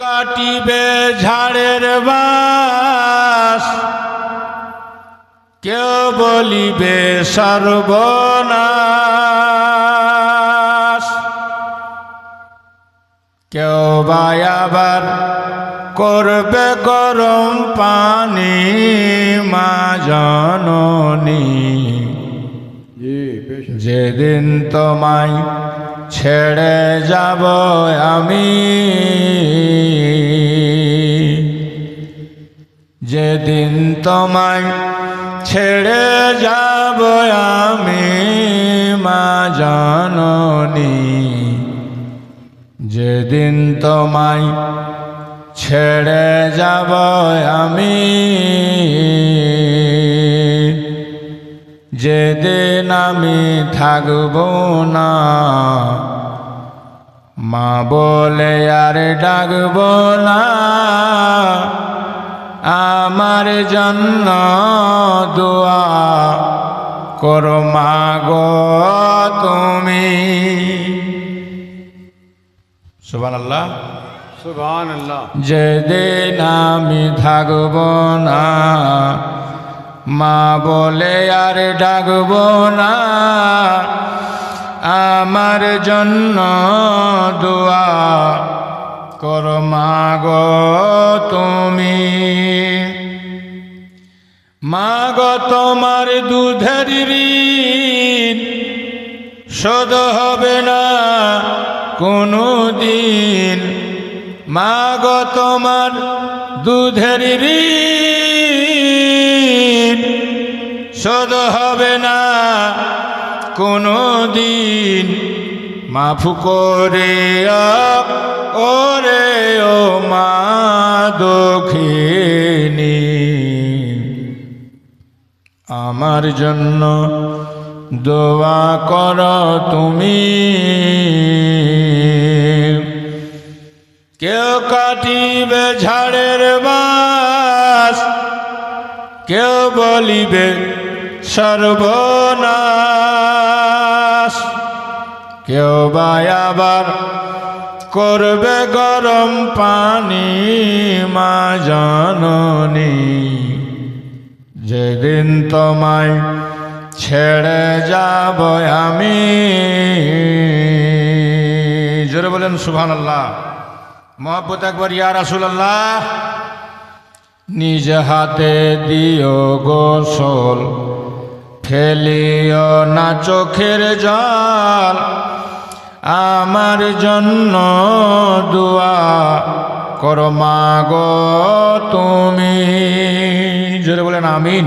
কাটিবে ঝাড়ের বাস। কেউ বলিবে সর্বনাশ। কেউ বা আবার করবে গরম পানি মা জননী। যেদিন তোমায় ছেড়ে যাব আমি। যেদিন তোমায় ছেড়ে যাব আমি, মা জাননী। যেদিন তোমায় ছেড়ে যাব আমি যেদিন আমি থাকব না মা বলে আর ডাকব না। আমার জন্য দোয়া করো মা গো তুমি। সুবান আল্লাহ সুবহান আল্লাহ যেদিন আমি থাকব না মা বলে, আর ডাকব না। আমার জন্য দোয়া কর মাগ তুমি। মাগ তোমার দুধের ঋণ শোধ হবে না কোনো দিন মাগ তোমার দুধের ঋণ শোধ হবে না। কোনো দিন মাফু করে ওরে ও মা দক্ষিণী আমার জন্য দোয়া কর তুমি। কেউ কাটিবে ঝাড়ের বাস, কেউ বলিবে সর্বনাশ। কেউ বা আবার করবে গরম পানি, মা জননী। যেদিন তোমায় ছেড়ে যাব আমি। জোরে বলেন সুবহান আল্লাহ মহব্বত একবার ইয়া রাসূলুল্লাহ। নিজ হাতে দিও গোসল। ফেলিও না চোখের জল, আমার জন্য দোয়া করো মাগো তুমি। জোরে বলেন আমিন।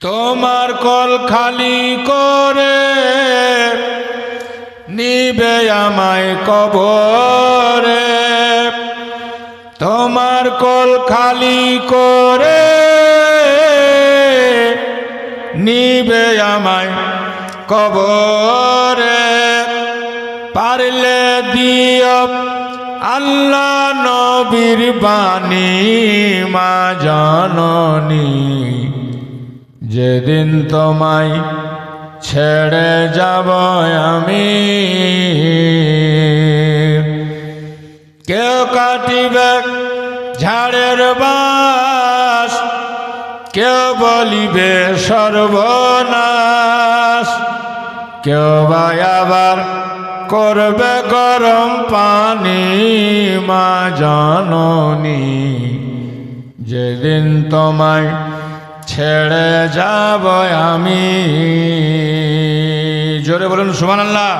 তোমার কল খালি করে নিবে আমায় কবরে। নিবে আমায় কবরে। পারলে দিও আল্লাহ নবীর বাণী, মা জননী। যেদিন তোমায় ছেড়ে যাব আমি, কেউ কাটিবে ঝাড়ের বাস কেউ বলিবে সর্বনাশ। কেউ বা আবার করবে গরম পানি মা জননী। যেদিন তোমায় ছেড়ে যাব আমি। জোরে বলুন সুমান আল্লাহ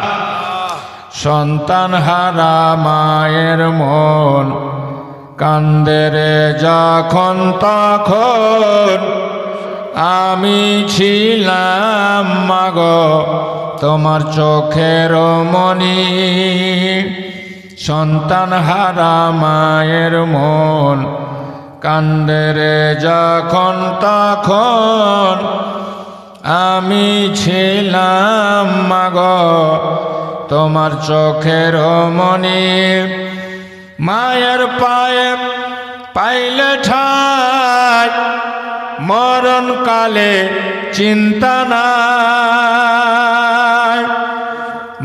সন্তান হারা মায়ের মন। কান্দেরে যখন তখন আমি ছিলাম, মাগ, তোমার চোখের মনি। সন্তান হারা মায়ের মন। কান্দেরে যখন তখন আমি ছিলাম, মাগ, তোমার চোখের মনি। মায়ের পায়ে পাইলে ঠাই, মরণ কালে চিন্তা নাই।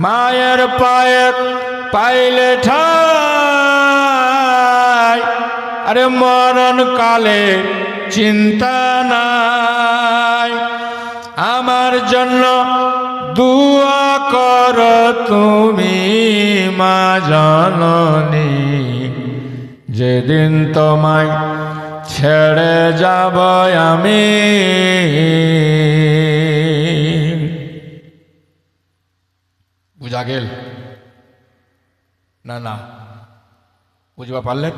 মায়ের পায়ে পাইলে ঠাই, আরে মরণ কালে চিন্তা নাই। আমার জন্য দুয়া কর তুমি, মা জননী। যেদিন তোমায় ছেড়ে যাব আমি। বুঝা গেল? না না। বুঝবা পারলেন